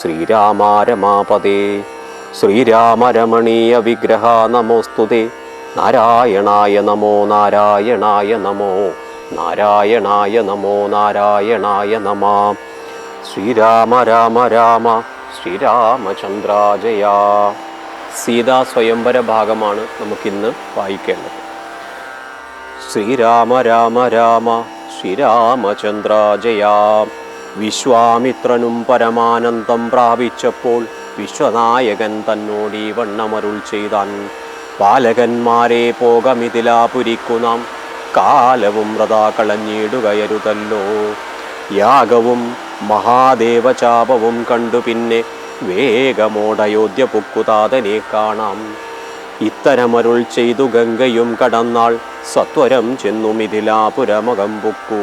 ശ്രീരാമ ശ്രീരാമരമണീയ ശ്രീരാമ വിഗ്രഹ നമോസ്തുതേ. നാരായണായ നമോ നാരായണായ നമോ നാരായണായ നമോ നാരായണായ നമ. ശ്രീരാമ രാമ രാമ ശ്രീരാമചന്ദ്രാജയ. സീതാ സ്വയംവര ഭാഗമാണ് നമുക്കിന്ന് വായിക്കേണ്ടത്. ശ്രീരാമ രാമ രാമ ശ്രീരാമചന്ദ്രാജയ. വിശ്വാമിത്രനും പരമാനന്ദം പ്രാപിച്ചപ്പോൾ വിശ്വനായകൻ തന്നോട് ഈ വണ്ണമരുൾ ചെയ്താൻ പാലകന്മാരെ പോകമിതിലാപുരിക്കു നാം. കാലവും വ്രതാ കളഞ്ഞിടുകയരുതല്ലോ. യാഗവും മഹാദേവചാപവും കണ്ടു പിന്നെ വേഗമോടയോധ്യ പൊക്കുതാതനെ കാണാം. ഇത്തരമരുൾ ചെയ്തു ഗംഗയും കടന്നാൾ സത്വരം ചെന്നു മിഥിലാപുരമകം പൊക്കു.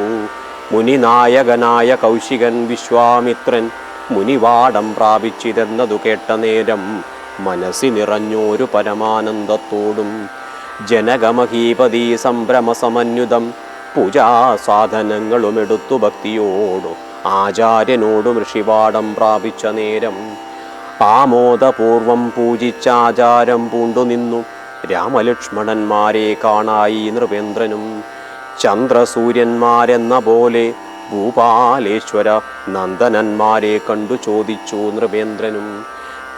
മുനിനായകനായ കൗശികൻ വിശ്വാമിത്രൻ മുനിവാടം പ്രാപിച്ചിരുന്നതു കേട്ട നേരം മനസ്സി നിറഞ്ഞോരു പരമാനന്ദത്തോടും ജനകമഹീപതി സംഭ്രമസമന്യുതം പൂജാസാധനങ്ങളുമെടുത്തു ഭക്തിയോടു ആചാര്യനോടും ഋഷിവാടം പ്രാപിച്ച നേരം ആമോദപൂർവം പൂജിച്ചാചാരം പൂണ്ടുനിന്നു രാമലക്ഷ്മണന്മാരെ കാണായി നൃപേന്ദ്രനും ചന്ദ്രസൂര്യന്മാരെന്ന പോലെ ഭൂപാലേശ്വര നന്ദനന്മാരെ കണ്ടു ചോദിച്ചു നൃപേന്ദ്രനും.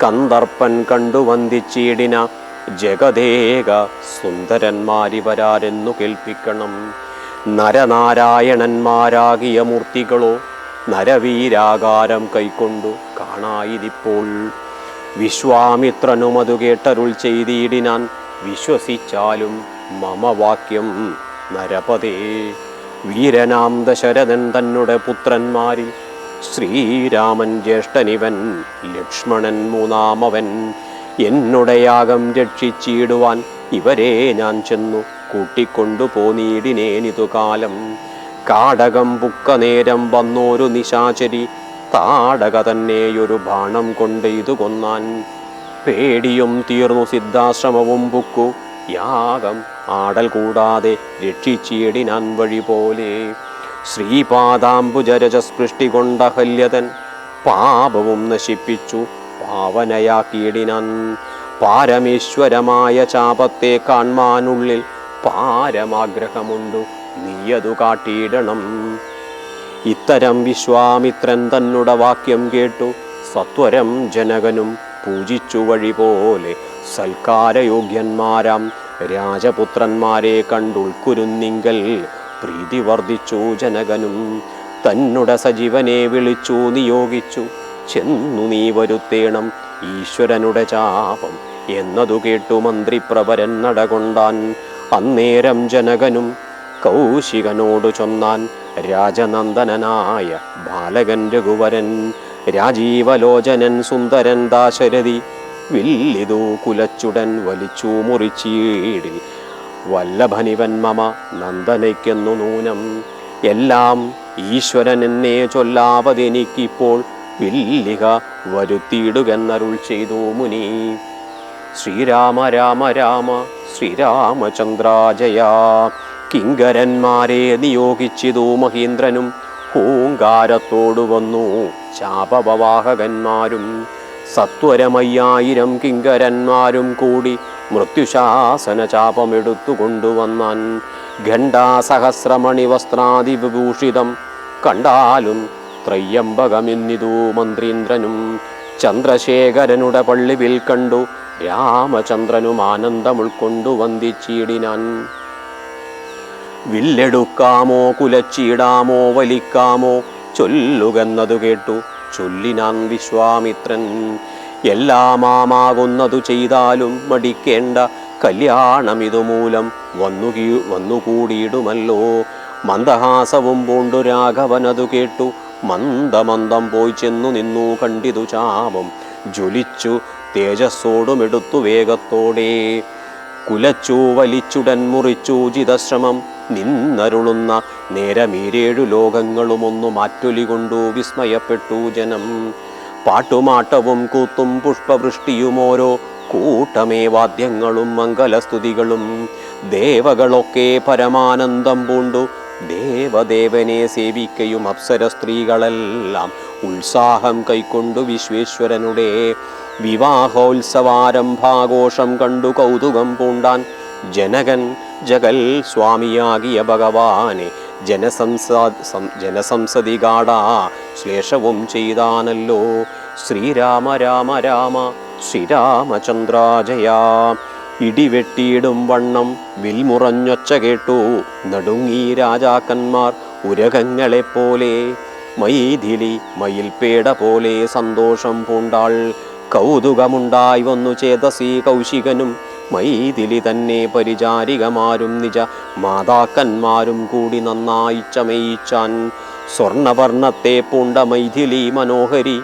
കന്ദർപ്പൻ കണ്ടു വന്ദിച്ചീടിന ജഗദേക സുന്ദരന്മാരിവരാരെന്നു കേൾപ്പിക്കണം. നരനാരായണന്മാരാകിയ മൂർത്തികളോ നരവീരാകാരം കൈക്കൊണ്ടു കാണായിരിപ്പോൾ വിശ്വാമിത്രനുമതു കേട്ടരുൾ ചെയ്തിടിനാൻ വിശ്വസിച്ചാലും മമ വാക്യം നരപതേ വീരനാം ദശരഥൻ തന്നുടെ പുത്രന്മാരിൽ ശ്രീരാമൻ ജ്യേഷ്ഠനിവൻ ലക്ഷ്മണൻ മൂന്നാമവൻ. എന്നുടെ യാഗം രക്ഷിച്ചിടുവാൻ ഇവരെ ഞാൻ ചെന്നു കൂട്ടിക്കൊണ്ടു പോന്നീടിനേനിതു കാലം. കാടകം പുക്ക നേരം വന്നോരു നിശാചരി താടക തന്നെയൊരു ബാണം കൊണ്ട് ഇതു കൊന്നാൻ. പേടിയും തീർന്നു സിദ്ധാശ്രമവും പുക്കു യാഗം ആടൽ കൂടാതെ രക്ഷിച്ചിടിനാൻ വഴി പോലെ. ശ്രീപാദാംബുജരജസ്പൃഷ്ടി കൊണ്ട ഹല്യതൻ പാപവും നശിപ്പിച്ചു പാവനയാക്കിയിടിനാൻ. പാരമേശ്വരമായ ചാപത്തെ കാൺമാനുള്ളിൽ പാരമാഗ്രഹമുണ്ടു നീയതു കാട്ടിയിടണം. ഇത്തരം വിശ്വാമിത്രൻ തന്നുട വാക്യം കേട്ടു സത്വരം ജനകനും പൂജിച്ചു വഴി പോലെ. സൽക്കാരയോഗ്യന്മാരാം. രാജപുത്രന്മാരെ കണ്ടുൾക്കുരുന്നിങ്കൽ പ്രീതി വർദ്ധിച്ചു ജനകനും. തന്നുട സജീവനെ വിളിച്ചു നിയോഗിച്ചു. ചെന്നു നീ വരുത്തേണം ഈശ്വരനുടെ ചാപം. എന്നതു കേട്ടു മന്ത്രിപ്രവരൻ നടകൊണ്ടാൻ. അന്നേരം ജനകനും കൗശികനോടു ചൊന്നാൻ. രാജനന്ദനായ ബാലകൻ രഘുവരൻ രാജീവലോചനൻ സുന്ദരൻ ദാശരഥി വില്ലിതു കുലച്ചുടൻ വലിച്ചു മുറിച്ചീടിൽ വല്ലഭനിവൻ മമ നന്ദനയ്ക്കെന്നു നൂനം. എല്ലാം ഈശ്വരൻ എന്നേ ചൊല്ലാവതെനിക്കിപ്പോൾ വില്ലിക വരുത്തിയിടുകെന്നരുൾ ചെയ്തു മുനി. ശ്രീരാമ രാമ രാമ ശ്രീരാമചന്ദ്രാജയ. കിങ്കരന്മാരെ നിയോഗിച്ചിതു മഹീന്ദ്രനും. ഹൂങ്കാരത്തോടു വന്നു ശാപവാഹകന്മാരും സത്വരമയ്യായിരം കിങ്കരന്മാരും കൂടി മൃത്യുശാസന ചാപമെടുത്തു കൊണ്ടുവന്നാൻ ഘണ്ടാസഹസ്രമണി വസ്ത്രാദി വിഭൂഷിതം കണ്ടാലും ത്രയ്യംബകമെന്നിതു മന്ത്രീന്ദ്രനും ചന്ദ്രശേഖരനുടെ പള്ളിവിൽ കണ്ടു രാമചന്ദ്രനും ആനന്ദം ഉൾക്കൊണ്ടു വില്ലെടുക്കാമോ കുലച്ചിടാമോ വലിക്കാമോ ചൊല്ലുകെന്നതു കേട്ടു ചൊല്ലിനാൻ വിശ്വാമിത്രൻ. എല്ലാമാകുന്നതു ചെയ്താലും മടിക്കേണ്ട കല്യാണം ഇതുമൂലം വന്നു വന്നുകൂടിയിടുമല്ലോ. മന്ദഹാസവും പൂണ്ടു രാഘവനതു കേട്ടു. മന്ദമന്ദം പോയി ചെന്നു നിന്നു കണ്ടിതു ചാപം. ജ്വലിച്ചു തേജസ്സോടുമെടുത്തു വേഗത്തോടെ. കുലച്ചു വലിച്ചുടൻ മുറിച്ചു ജിതശ്രമം. നിന്നരുളുന്ന നേരമീരേഴു ലോകങ്ങളുമൊന്നു മാറ്റൊലി കൊണ്ടു വിസ്മയപ്പെട്ടു ജനം. പാട്ടുമാട്ടവും കൂത്തും പുഷ്പവൃഷ്ടിയുമോരോ കൂട്ടമേ വാദ്യങ്ങളും മംഗലസ്തുതികളും. ദേവകളൊക്കെ പരമാനന്ദം പൂണ്ടു ദേവദേവനെ സേവിക്കയും അപ്സര സ്ത്രീകളെല്ലാം ഉത്സാഹം കൈക്കൊണ്ടു വിശ്വേശ്വരനുടെ വിവാഹോത്സവാരംഭാഘോഷം കണ്ടു കൗതുകം പൂണ്ടാൻ ജനകൻ ജഗൽ സ്വാമിയാകിയ ഭഗവാനെ ജനസംസാ ജനസംസതി കാടാ ശ്ലേഷവും ചെയ്താനല്ലോ. ശ്രീരാമ രാമ രാമ ശ്രീരാമചന്ദ്രാജയാ. ഇടിവെട്ടിയിടും വണ്ണം വിൽമുറഞ്ഞൊച്ച കേട്ടു. നടുങ്ങി രാജാക്കന്മാർ ഉരകങ്ങളെപ്പോലെ. മൈഥിലി മയിൽപേട പോലെ സന്തോഷം പൂണ്ടാൾ. കൗതുകമുണ്ടായി വന്നു ചേതസി കൗശികനും മൈഥിലി തന്നെ പരിചാരികമാരും നിജ മാതാക്കന്മാരും കൂടി നന്നായി ചമയിച്ചാൻ സ്വർണവർണത്തെ പൂണ്ട മൈഥിലി മനോഹരി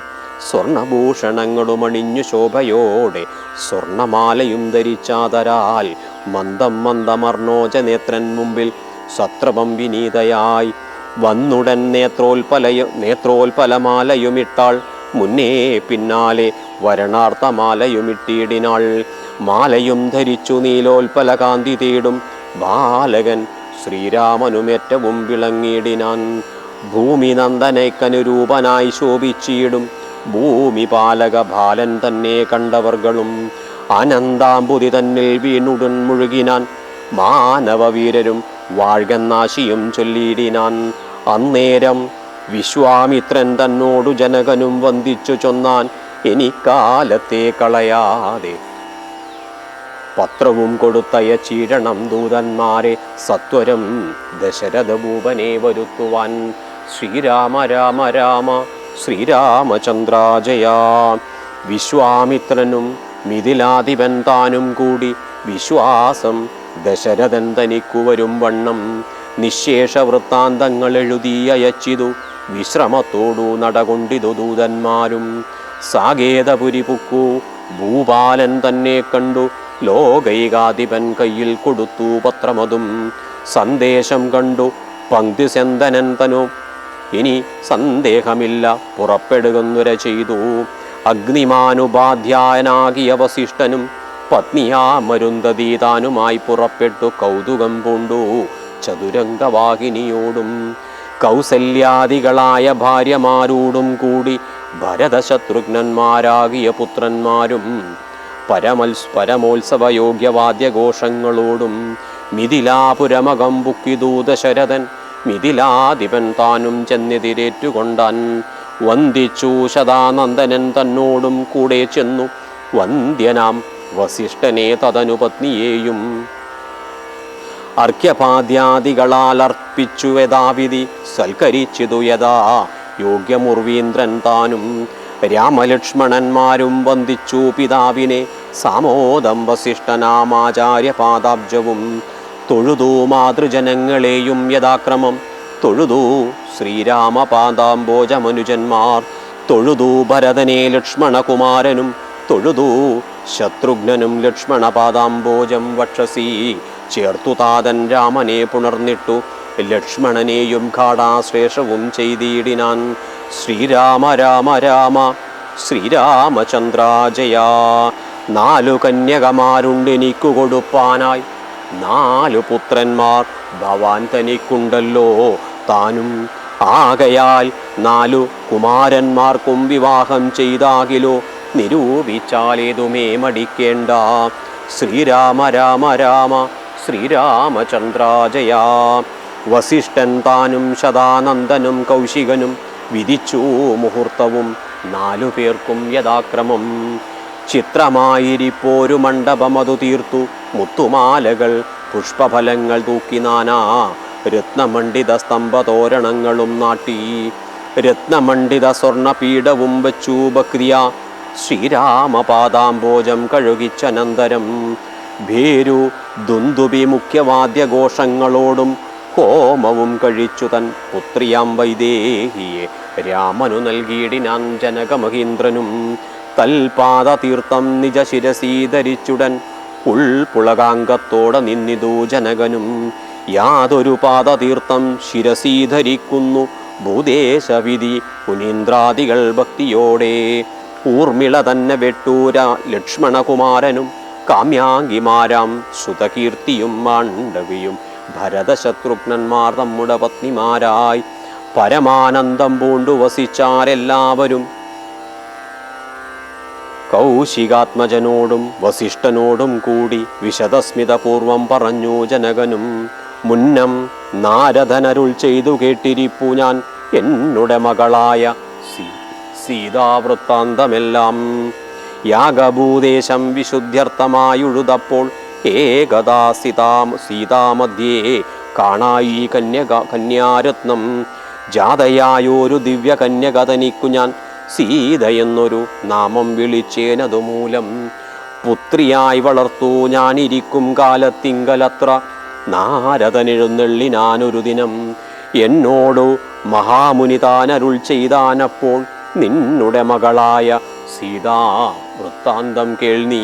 സ്വർണഭൂഷണങ്ങളും അണിഞ്ഞു ശോഭയോടെ സ്വർണമാലയും ധരിച്ചാതരാൽ മന്ദം മന്ദമർണോജ നേത്രൻ മുമ്പിൽ സത്രപം വിനീതയായി വന്നുടൻ നേത്രോൽപലയ നേത്രോൽപലമാലയുമിട്ടാൾ മുന്നേ പിന്നാലെ വരണാർത്ഥമാലയുമിട്ടിയിടിനാൾ മാലയും ധരിച്ചു നീലോൽപല കാന്തി തേടും ബാലകൻ ശ്രീരാമനുമേറ്റവും വിളങ്ങിയിടിനാൻ. ഭൂമി നന്ദനയ്ക്കനുരൂപനായി ശോഭിച്ചിടും ഭൂമി പാലക ബാലൻ തന്നെ കണ്ടവർകളും. അനന്താമ്പുതി തന്നിൽ വീണുടൻ മുഴുകിനാൻ. മാനവവീരരും വാഴ്കന്നാശിയും ചൊല്ലിയിടിനാൻ. അന്നേരം വിശ്വാമിത്രൻ തന്നോടു ജനകനും വന്ദിച്ചു ചൊന്നാൻ എനിക്കാലത്തെ കളയാതെ. പത്രവും കൊടുത്തയ ചീരണം ദൂതന്മാരെ സത്വരം ദശരഥഭൂപനെ വരുത്തുവാൻ. ശ്രീരാമ രാമ രാമ ശ്രീരാമചന്ദ്രാജയ. വിശ്വാമിത്രനും മിഥിലാധിപൻ താനും കൂടി വിശ്വാസം ദശരഥൻ തനിക്കു വരും വണ്ണം. നിശേഷ വൃത്താന്തങ്ങൾ എഴുതി അയച്ചിതു വിശ്രമത്തോടു നടകൊണ്ടിതു ദൂതന്മാരും സാകേതപുരി പുക്കു. ഭൂപാലൻ തന്നെ കണ്ടു. ലോകൈകാധിപൻ കയ്യിൽ കൊടുത്തു പത്രമതും. സന്ദേശം കണ്ടു. പങ്ക്തി സെന്തനൻ തനു. ഇനി സന്ദേഹമില്ല. പുറപ്പെടുകുന്നുര ചെയ്തു. അഗ്നിമാനുപാധ്യായനാകിയ വസിഷ്ഠനും പത്നിയാ മരുന്തതി താനുമായി പുറപ്പെട്ടു. കൗതുകം പൂണ്ടു. ചതുരംഗവാഹിനിയോടും കൗസല്യാദികളായ ഭാര്യമാരോടും കൂടി ഭരതശത്രുഘ്നന്മാരാകിയ പുത്രന്മാരും പരമൽസ് പരമോത്സവയോഗ്യവാദ്യഘോഷങ്ങളോടും മിഥിലാപുരമകം പുക്കിദൂതശരഥൻ മിഥിലാധിപൻ താനും ചെന്നെതിരേറ്റുകൊണ്ടാൻ വന്ദിച്ചു ശതാനന്ദനൻ തന്നോടും കൂടെ ചെന്നു വന്ദ്യനാം വസിഷ്ഠനെ തതനു അർപ്പിച്ചു യഥാവിധി സൽക്കരിച്ചിതു യഥാ യോഗ്യമുർവീന്ദ്രൻ താനും രാമലക്ഷ്മണന്മാരും വന്ദിച്ചു പിതാവിനെ സാമോദം വസിഷ്ഠനാമാചാര്യപാദാബ്ജവും. തൊഴുതു മാതൃജനങ്ങളെയും യഥാക്രമം തൊഴുതു ശ്രീരാമപാദാംബോജമനുജന്മാർ. തൊഴുതു ഭരതനെ ലക്ഷ്മണകുമാരനും തൊഴുതു ശത്രുഘ്നനും ലക്ഷ്മണപാദാംബോജം വക്ഷസി. ചേർത്തു താതൻ രാമനെ പുണർന്നിട്ടു. ലക്ഷ്മണനെയും ഘാടാശ്ലേഷവും ചെയ്തിടിനാൻ. ശ്രീരാമ രാമ രാമ ശ്രീരാമചന്ദ്രാജയ. നാലു കന്യകമാരുണ്ടെനിക്കു കൊടുപ്പാനായി. നാലു പുത്രന്മാർ ഭവാൻ തനിക്കുണ്ടല്ലോ. താനും ആകയാൽ നാലു കുമാരന്മാർക്കും വിവാഹം ചെയ്താകിലോ. നിരൂപിച്ചാലേതുമേ മടിക്കേണ്ട. ശ്രീരാമ രാമ രാമ ശ്രീരാമചന്ദ്രാജയ. വസിഷ്ഠൻ താനും ശതാനന്ദനും കൗശികനും വിധിച്ചു മുഹൂർത്തവും നാലു പേർക്കും യഥാക്രമം. ചിത്രമായിരിപ്പോരു മണ്ഡപമതു തീർത്തു. മുത്തുമാലകൾ പുഷ്പഫലങ്ങൾ തൂക്കി നാനാ രത്നമണ്ഡിത സ്തംഭതോരണങ്ങളും നാട്ടി. രത്നമണ്ഡിത സ്വർണപീഠവും വച്ചു ബക്രിയ ശ്രീരാമപാദാംബോജം കഴുകിച്ചനന്തരം ഭേരു ദുന്ദുബി മുഖ്യവാദ്യഘോഷങ്ങളോടും ഹോമവും കഴിച്ചു തൻ പുത്രിയാം വൈദേഹിയെ. രാമനു നൽകിയിടിനാൻ ജനകമഹീന്ദ്രനും തൽപാദ തീർത്ഥം നിജ ശിരസീധരിച്ചുടൻ ഉൾപുളകാംഗത്തോടെ നിന്നിതു ജനകനും. യാതൊരു പാദതീർത്ഥം ശിരസീധരിക്കുന്നു ഭൂദേശവിധി മുനീന്ദ്രാദികൾ ഭക്തിയോടെ. ഊർമിള തന്നെ വെട്ടൂര ലക്ഷ്മണകുമാരനും കാമ്യാംഗിമാരാം സുതകീർത്തിയും മാണ്ഡവിയും ഭരതശത്രുഘ്നന്മാർ നമ്മുടെ പത്നിമാരായി. പരമാനന്ദം പൂണ്ടു വസിച്ചാരെല്ലാവരും കൗശികാത്മജനോടും വസിഷ്ഠനോടും കൂടി വിശദസ്മിതപൂർവം പറഞ്ഞു ജനകനും മുന്നം നാരദനരുൾ ചെയ്തു കേട്ടിരിപ്പു ഞാൻ എന്നുടെ മകളായ സീതാവൃത്താന്തമെല്ലാം. യാഗഭൂദേശം വിശുദ്ധ്യർത്ഥമായുഴുതപ്പോൾ ഏകദാ സീതാം സീതാമധ്യേ കാണായി കന്യക കന്യാരത്നം. ജാതയായൊരു ദിവ്യ കന്യക തനിക്കു ഞാൻ സീതയെന്നൊരു നാമം വിളിച്ചേനതുമൂലം. പുത്രിയായി വളർത്തു ഞാനിരിക്കും കാലത്തിങ്കലത്ര നാരദനെഴുന്നള്ളിനാനൊരു ദിനം. എന്നോടു മഹാമുനി താനരുൾ ചെയ്താനപ്പോൾ നിന്നുടെ മകളായ സീതാ വൃത്താന്തം കേൾനീ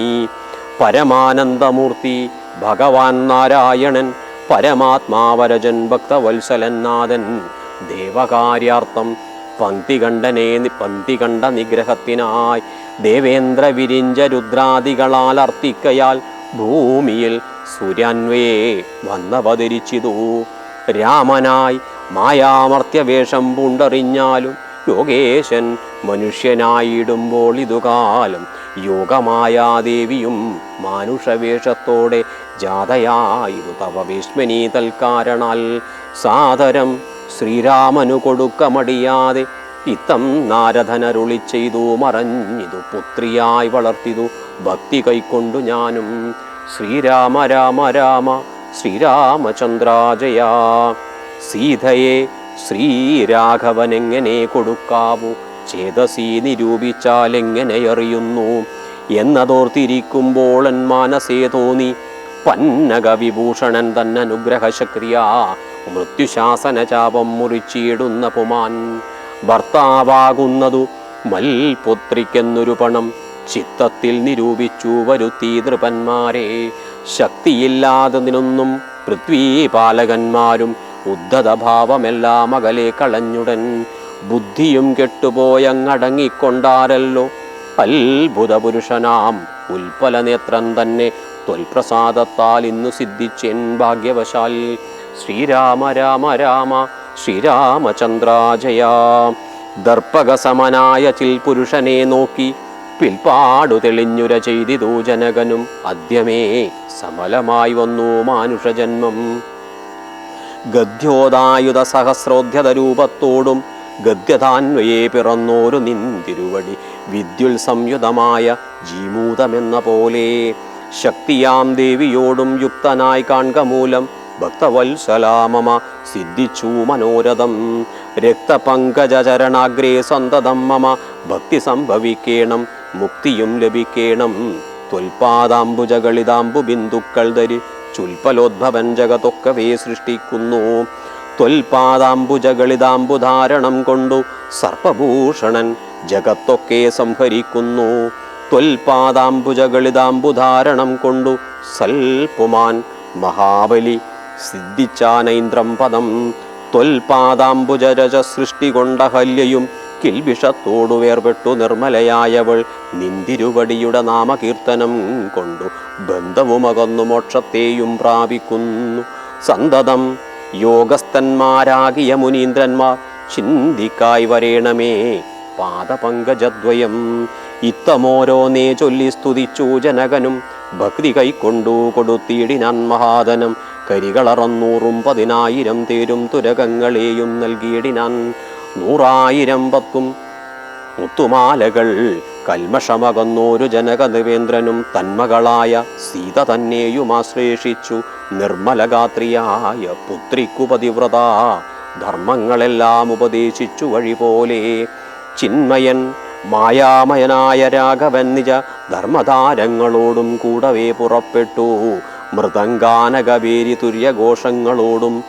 പരമാനന്ദമൂർത്തി ഭഗവാൻ നാരായണൻ പരമാത്മാവരജൻ ഭക്തവത്സലൻ നാഥൻ ദേവകാര്യാർത്ഥം പന്തികണ്ഠനെ പന്തികണ്ഠ നിഗ്രഹത്തിനായി ദേവേന്ദ്ര വിരിഞ്ച രുദ്രാദികളാൽ അർത്ഥിക്കയാൽ ഭൂമിയിൽ സൂര്യാൻവയെ വന്നവതരിച്ചിതു. രാമനായി മായാമർത്യവേഷം പൂണ്ടറിഞ്ഞാലും യോഗേശൻ മനുഷ്യനായിടുമ്പോൾ ഇതുകാലം യോഗമായാദേവിയും മാനുഷവേഷത്തോടെ ജാതയായിരു തവ വിസ്മനീ തൽക്കാരണാൽ സാദരം ശ്രീരാമനു കൊടുക്കമടിയാതെ ഇത്തം നാരദനരുളി ചെയ്തു മറഞ്ഞിതു പുത്രിയായി വളർത്തിതു ഭക്തി കൈക്കൊണ്ടു ഞാനും. ശ്രീരാമ രാമ രാമ ശ്രീരാമചന്ദ്രാജയ. സീതയെ ശ്രീരാഘവനെങ്ങനെ കൊടുക്കാവൂ? ചേതസി അറിയുന്നു എന്നതോർത്തിരിക്കുമ്പോൾ എൻ മനസ്സേ തോന്നി. പന്നക വിഭൂഷണൻ തന്നനുഗ്രഹശക്രിയ മൃത്യുശാസന ചാപം മുറിച്ചിടുന്ന പുമാൻ ഭർത്താവാകുന്നതു മൽപുത്രിക്കെന്നൊരു പണം ചിത്തത്തിൽ നിരൂപിച്ചു വരുത്തി നൃപന്മാരെ. ശക്തിയില്ലാതെ പൃഥ്വീ പൃഥ്വീപാലകന്മാരും ഉദ്ധതഭാവമെല്ലാം അകലെ കളഞ്ഞുടൻ ബുദ്ധിയും കെട്ടുപോയങ്ങടങ്ങിക്കൊണ്ടാരല്ലോ. അത്ഭുത പുരുഷനാം ഉൽപ്പല നേത്രം തന്നെ ത്വൽപ്രസാദത്താൽ ഇന്നു സിദ്ധിച്ചെൻ ഭാഗ്യവശാൽ. ശ്രീരാമ രാമ രാമ ശ്രീരാമചന്ദ്രാജയ. ദർപ്പകസമനായ ചിൽ പുരുഷനെ നോക്കി പിൽപാടു തെളിഞ്ഞുര ചെയ്തിതു ജനകനും. അദ്യമേ സമലമായി വന്നു മാനുഷജന്മം. ഗദ്യോദായുധ സഹസ്രോദ്ധ്യത രൂപത്തോടും ഗദ്യതാന്വയെ പിറന്നോരു നിന്തിരുവടി വിദ്യുൽ സംയുതമായ ജീമൂതമെന്ന പോലെ ശക്തിയാം ദേവിയോടും യുക്തനായി കാൺക മൂലം ഭക്തവത്സലാമമ സിദ്ധിച്ചു മനോരഥം. രക്തപങ്കജചരണാഗ്രേ സന്തതം മമ ഭക്തി സംഭവിക്കേണം മുക്തിയും ലഭിക്കേണം. ത്വൽപാദാംബുജകളിതാംബു ബിന്ദുക്കൾ ധരി ചുൽപ്പലോദ്ഭവൻ ജഗതൊക്കവേ സൃഷ്ടിക്കുന്നു. ത്വൽപാദാംബുജകളിതാംബുധാരണം കൊണ്ടു സർപ്പഭൂഷണൻ ജഗത്തൊക്കെ സംഹരിക്കുന്നു. ത്വൽപാദാംബുജകളിതാംബുധാരണം കൊണ്ടു സൽപുമാൻ മഹാബലി സിദ്ധിച്ചാനൈന്ദ്രം പദം. ത്വൽപാദാംബുജരജ സൃഷ്ടി കൊണ്ട ഹല്യയും കിൽബിഷത്തോടു വേർപെട്ടു നിർമ്മലയായവൾ നിന്തിരുവടിയുടെ നാമകീർത്തനം കൊണ്ടു ബന്ധവുമകന്നു മോക്ഷത്തെയും പ്രാപിക്കുന്നു. സന്തതം യോഗസ്ഥന്മാരാകിയ മുനീന്ദ്രന്മാർ ചിന്തിക്കായി വരേണമേ പാദപങ്കജദ്വയം. ഇത്തമോരോന്നേ ചൊല്ലി സ്തുതിച്ചു ജനകനും ഭക്തി കൈക്കൊണ്ടു കൊടുത്തിയിടിനാൻ മഹാധനം. കരികളറന്നൂറും പതിനായിരം തേരും തുരകങ്ങളെയും നൽകിയിടിനാൻ നൂറായിരം പത്തും മുത്തുമാലകൾ കൽമഷമകന്നോരു ജനകദേവേന്ദ്രനും തന്മകളായ സീത തന്നെയും ആശ്ലേഷിച്ചു. നിർമ്മലഗാത്രിയായ പുത്രിക്കുപതിവ്രത ധർമ്മങ്ങളെല്ലാം ഉപദേശിച്ചു വഴി പോലെ ചിന്മയൻ മായാമയനായ രാഘവൻ നിജ ധർമ്മതാരങ്ങളോടും കൂടവേ പുറപ്പെട്ടു. മൃദംഗാനകവേരി തുര്യഘോഷങ്ങളോടും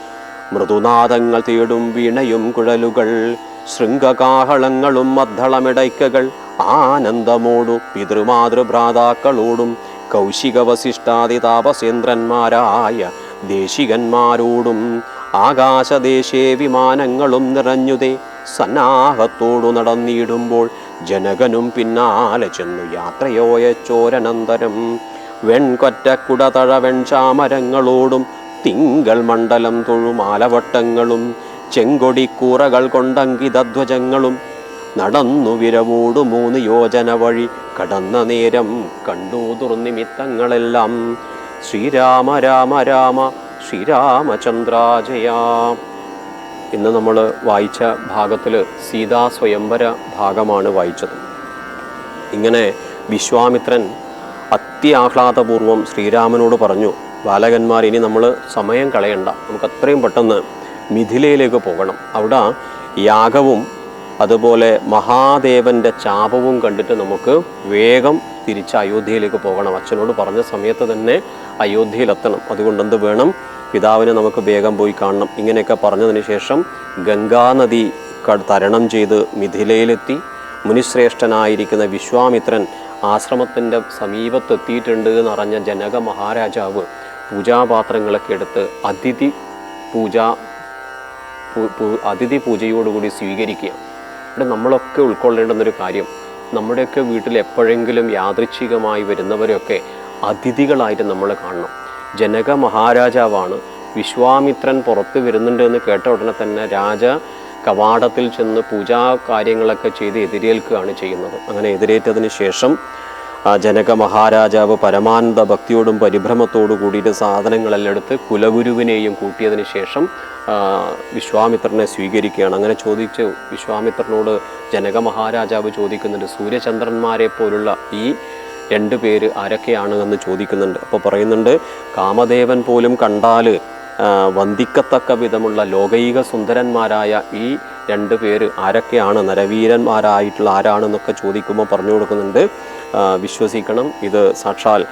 മൃദുനാദങ്ങൾ തേടും വീണയും കുഴലുകൾ. ശൃംഗകാഹളങ്ങളും മദ്ദളമിടയ്ക്കകൾ ആനന്ദമോടു പിതൃമാതൃഭ്രാതാക്കളോടും കൗശിക വസിഷ്ഠാദി താപസേന്ദ്രന്മാരായ ദേശികന്മാരോടും ആകാശദേശേ വിമാനങ്ങളും നിറഞ്ഞുതേ സന്നാഹത്തോടു നടന്നിടുമ്പോൾ ജനകനും പിന്നാലെ ചെന്നു യാത്രയോയ ചോരനന്തരം. വെൺചാമരങ്ങളോടും തിങ്കൾ മണ്ഡലം തൊഴുമാലവട്ടങ്ങളും ചെങ്കൊടിക്കൂറകൾ കൊണ്ടങ്കിതധ്വജങ്ങളും നടന്നു വിരവോടു മൂന്ന് യോജന വഴി കടന്ന നേരം കണ്ടു ദുർനിമിത്തങ്ങളെല്ലാം. ശ്രീരാമ രാമ രാമ ശ്രീരാമചന്ദ്രാജയ. ഇന്ന് നമ്മൾ വായിച്ച ഭാഗത്തിൽ സീതാ സ്വയംവര ഭാഗമാണ് വായിച്ചത്. ഇങ്ങനെ വിശ്വാമിത്രൻ അത്യാഹ്ലാദപൂർവം ശ്രീരാമനോട് പറഞ്ഞു ബാലകന്മാർ ഇനി നമ്മൾ സമയം കളയണ്ട. നമുക്ക് അത്രയും പെട്ടെന്ന് മിഥിലയിലേക്ക് പോകണം. അവിടെ യാഗവും അതുപോലെ മഹാദേവന്റെ ചാപവും കണ്ടിട്ട് നമുക്ക് വേഗം തിരിച്ച് അയോധ്യയിലേക്ക് പോകണം. അച്ഛനോട് പറഞ്ഞ സമയത്ത് തന്നെ അയോധ്യയിലെത്തണം. അതുകൊണ്ട് എന്ത് വേണം? പിതാവിനെ നമുക്ക് വേഗം പോയി കാണണം. ഇങ്ങനെയൊക്കെ പറഞ്ഞതിന് ശേഷം ഗംഗാനദി തരണം ചെയ്ത് മിഥിലയിലെത്തി. മുനിശ്രേഷ്ഠനായിരിക്കുന്ന വിശ്വാമിത്രൻ ആശ്രമത്തിന്റെ സമീപത്തെത്തിയിട്ടുണ്ട് എന്നറിഞ്ഞ ജനക മഹാരാജാവ് പൂജാപാത്രങ്ങളൊക്കെ എടുത്ത് അതിഥി പൂജ അതിഥി പൂജയോടുകൂടി സ്വീകരിക്കുക ഇവിടെ നമ്മളൊക്കെ ഉൾക്കൊള്ളേണ്ടുന്നൊരു കാര്യം നമ്മുടെയൊക്കെ വീട്ടിൽ എപ്പോഴെങ്കിലും യാദൃച്ഛികമായി വരുന്നവരെയൊക്കെ അതിഥികളായിട്ട് നമ്മൾ കാണണം. ജനക മഹാരാജാവാണ് വിശ്വാമിത്രൻ പുറത്ത് വരുന്നുണ്ട് എന്ന് കേട്ട ഉടനെ തന്നെ രാജ കവാടത്തിൽ ചെന്ന് പൂജാ കാര്യങ്ങളൊക്കെ ചെയ്ത് എതിരേൽക്കുകയാണ് ചെയ്യുന്നത്. അങ്ങനെ എതിരേറ്റതിന് ശേഷം ജനക മഹാരാജാവ് പരമാനന്ദ ഭക്തിയോടും പരിഭ്രമത്തോടു കൂടിയിട്ട് സാധനങ്ങളെല്ലാം എടുത്ത് കുലഗുരുവിനെയും കൂട്ടിയതിന് ശേഷം വിശ്വാമിത്രനെ സ്വീകരിക്കുകയാണ്. അങ്ങനെ ചോദിച്ച് വിശ്വാമിത്രനോട് ജനക മഹാരാജാവ് ചോദിക്കുന്നുണ്ട് സൂര്യചന്ദ്രന്മാരെ പോലുള്ള ഈ രണ്ട് പേര് ആരൊക്കെയാണ്? എന്ന് ചോദിക്കുന്നുണ്ട്. അപ്പോൾ പറയുന്നുണ്ട് കാമദേവൻ പോലും കണ്ടാൽ വന്ദിക്കത്തക്ക വിധമുള്ള ലോകൈക സുന്ദരന്മാരായ ഈ രണ്ട് പേര് ആരൊക്കെയാണ്? നരവീരന്മാരായിട്ടുള്ള ആരാണെന്നൊക്കെ ചോദിക്കുമ്പോൾ പറഞ്ഞു കൊടുക്കുന്നുണ്ട്. വിശ്വസിക്കണം ഇത് സാക്ഷാൽ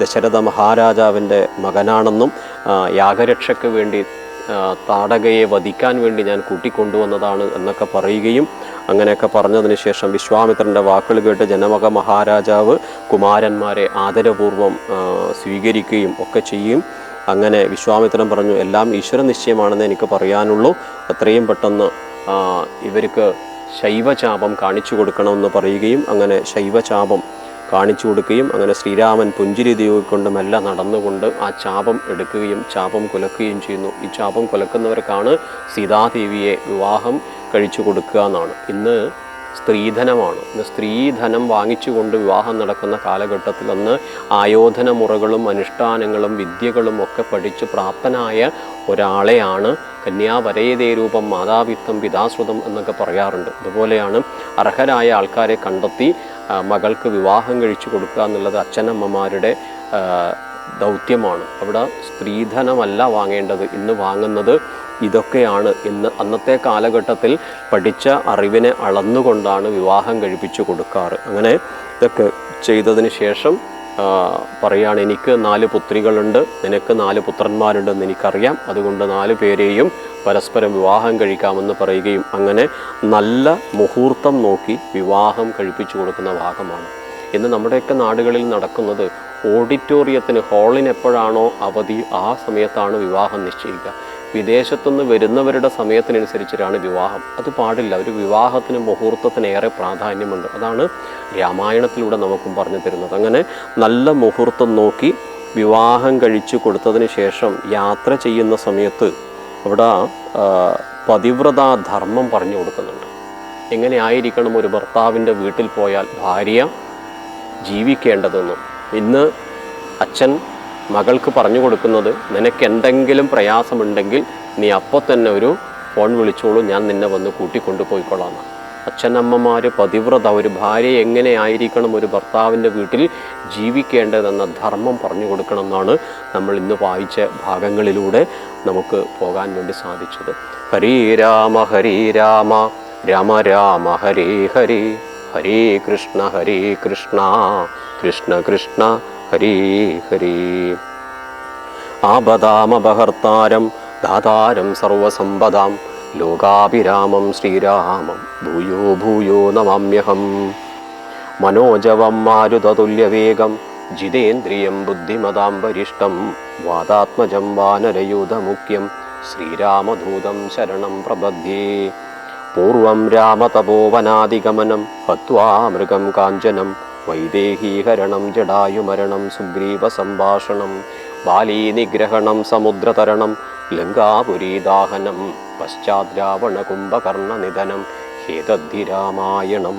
ദശരഥ മഹാരാജാവിന്റെ മകനാണെന്നും യാഗരക്ഷയ്ക്ക് വേണ്ടി താടകയെ വധിക്കാൻ വേണ്ടി ഞാൻ കൂട്ടിക്കൊണ്ടുവന്നതാണ് എന്നൊക്കെ പറയുകയും അങ്ങനെയൊക്കെ പറഞ്ഞതിന് ശേഷം വിശ്വാമിത്രന്റെ വാക്കുകൾ കേട്ട് ജനമക മഹാരാജാവ് കുമാരന്മാരെ ആദരപൂർവം സ്വീകരിക്കുകയും ഒക്കെ ചെയ്യും. അങ്ങനെ വിശ്വാമിത്രൻ പറഞ്ഞു എല്ലാം ഈശ്വര നിശ്ചയമാണെന്ന് എനിക്ക് പറയാനുള്ളൂ. എത്രയും പെട്ടെന്ന് ഇവർക്ക് ശൈവചാപം കാണിച്ചു കൊടുക്കണമെന്ന് പറയുകയും അങ്ങനെ ശൈവചാപം കാണിച്ചു കൊടുക്കുകയും അങ്ങനെ ശ്രീരാമൻ പുഞ്ചിരി കൊണ്ട് മെല്ലെ നടന്നുകൊണ്ട് ആ ചാപം എടുക്കുകയും ചാപം കുലക്കുകയും ചെയ്യുന്നു. ഈ ചാപം കുലക്കുന്നവർക്കാണ് സീതാദേവിയെ വിവാഹം കഴിച്ചു കൊടുക്കുക എന്നാണ്. ഇന്ന് സ്ത്രീധനമാണ്. ഇന്ന് സ്ത്രീധനം വാങ്ങിച്ചുകൊണ്ട് വിവാഹം നടക്കുന്ന കാലഘട്ടത്തിൽ അന്ന് ആയോധന മുറകളും അനുഷ്ഠാനങ്ങളും വിദ്യകളും ഒക്കെ പഠിച്ച് പ്രാപ്തനായ ഒരാളെയാണ് കന്യാവരയതേ രൂപം മാതാപിത്തം പിതാശ്രുതം എന്നൊക്കെ പറയാറുണ്ട്. അതുപോലെയാണ് അർഹരായ ആൾക്കാരെ കണ്ടെത്തി മകൾക്ക് വിവാഹം കഴിച്ചു കൊടുക്കുക എന്നുള്ളത് അച്ഛനമ്മമാരുടെ ദൗത്യമാണ്. അവിടെ സ്ത്രീധനമല്ല വാങ്ങേണ്ടത്. ഇന്ന് വാങ്ങുന്നത് ഇതൊക്കെയാണ്. ഇന്ന് അന്നത്തെ കാലഘട്ടത്തിൽ പഠിച്ച അറിവിനെ അളന്നുകൊണ്ടാണ് വിവാഹം കഴിപ്പിച്ചു കൊടുക്കാറ്. അങ്ങനെ ഇതൊക്കെ ചെയ്തതിന് ശേഷം ആ, പറയാണ് എനിക്ക് നാല് പുത്രികളുണ്ട് നിനക്ക് നാല് പുത്രന്മാരുണ്ടെന്ന് എനിക്കറിയാം. അതുകൊണ്ട് നാല് പേരെയും പരസ്പരം വിവാഹം കഴിക്കാമെന്ന് പറയുകയും അങ്ങനെ നല്ല മുഹൂർത്തം നോക്കി വിവാഹം കഴിപ്പിച്ചു കൊടുക്കുന്ന ഭാഗമാണ്. ഇന്ന് നമ്മുടെയൊക്കെ നാടുകളിൽ നടക്കുന്നത് ഓഡിറ്റോറിയത്തിന് ഹാളിന് എപ്പോഴാണോ അവധി ആ സമയത്താണ് വിവാഹം നിശ്ചയിക്കുക. വിദേശത്തുനിന്ന് വരുന്നവരുടെ സമയത്തിനനുസരിച്ചിട്ടാണ് വിവാഹം. അത് പാടില്ല. ഒരു വിവാഹത്തിന് മുഹൂർത്തത്തിന് ഏറെ പ്രാധാന്യമുണ്ട്. അതാണ് രാമായണത്തിലൂടെ നമുക്കും പറഞ്ഞു തരുന്നത്. അങ്ങനെ നല്ല മുഹൂർത്തം നോക്കി വിവാഹം കഴിച്ചു കൊടുത്തതിന് ശേഷം യാത്ര ചെയ്യുന്ന സമയത്ത് അവിടെ പതിവ്രതാ ധർമ്മം പറഞ്ഞു കൊടുക്കുന്നുണ്ട്. എങ്ങനെയായിരിക്കണം ഒരു ഭർത്താവിന്റെ വീട്ടിൽ പോയാൽ ഭാര്യ ജീവിക്കേണ്ടതെന്നും ഇന്ന് അച്ഛൻ മകൾക്ക് പറഞ്ഞു കൊടുക്കുന്നത് നിനക്ക് എന്തെങ്കിലും പ്രയാസമുണ്ടെങ്കിൽ നീ അപ്പോൾ തന്നെ ഒരു ഫോൺ വിളിച്ചോളൂ ഞാൻ നിന്നെ വന്ന് കൂട്ടിക്കൊണ്ടുപോയിക്കൊള്ളാം അച്ഛനമ്മമാർ പതിവ്രത ഒരു ഭാര്യ എങ്ങനെയായിരിക്കണം ഒരു ഭർത്താവിന്റെ വീട്ടിൽ ജീവിക്കേണ്ടതെന്ന ധർമ്മം പറഞ്ഞു കൊടുക്കണമെന്നാണ് നമ്മൾ ഇന്ന് വായിച്ച ഭാഗങ്ങളിലൂടെ നമുക്ക് പോകാൻ വേണ്ടി സാധിച്ചത്. ഹരീരാമ രാമ ഹരേ രാമ രാമ രാമ ഹരി ഹരി ഹരേ കൃഷ്ണ ഹരേ കൃഷ്ണ കൃഷ്ണ കൃഷ്ണ. ഹരേ ഹരി. ആപദാമപഹർത്താരം ദാതാരം സർവസമ്പദാം. ലോകാഭിരാമം ശ്രീരാമം. ഭൂയോ ഭൂയോ നമാമ്യഹം. മനോജവം മാരുതതുല്യവേഗം. ജിതേന്ദ്രിയം ബുദ്ധിമതാം വരിഷ്ടം വാദാത്മജം വാനരയൂതമുഖ്യം. ശ്രീരാമദൂതം ശരണം പ്രപദ്യേ പൂർവം രാമതപോവനാദിഗമനം ഹത്വാ മൃഗം കാഞ്ചനം. വൈദേഹീഹരണം ജടായുമരണം സുഗ്രീവസംഭാഷണം ബാലീനിഗ്രഹണം സമുദ്രതരണം ലങ്കാപുരീദാഹനം പശ്ചാദ്രാവണകുംഭകർണനിധനം ഹേതദ്ധിരാമായണം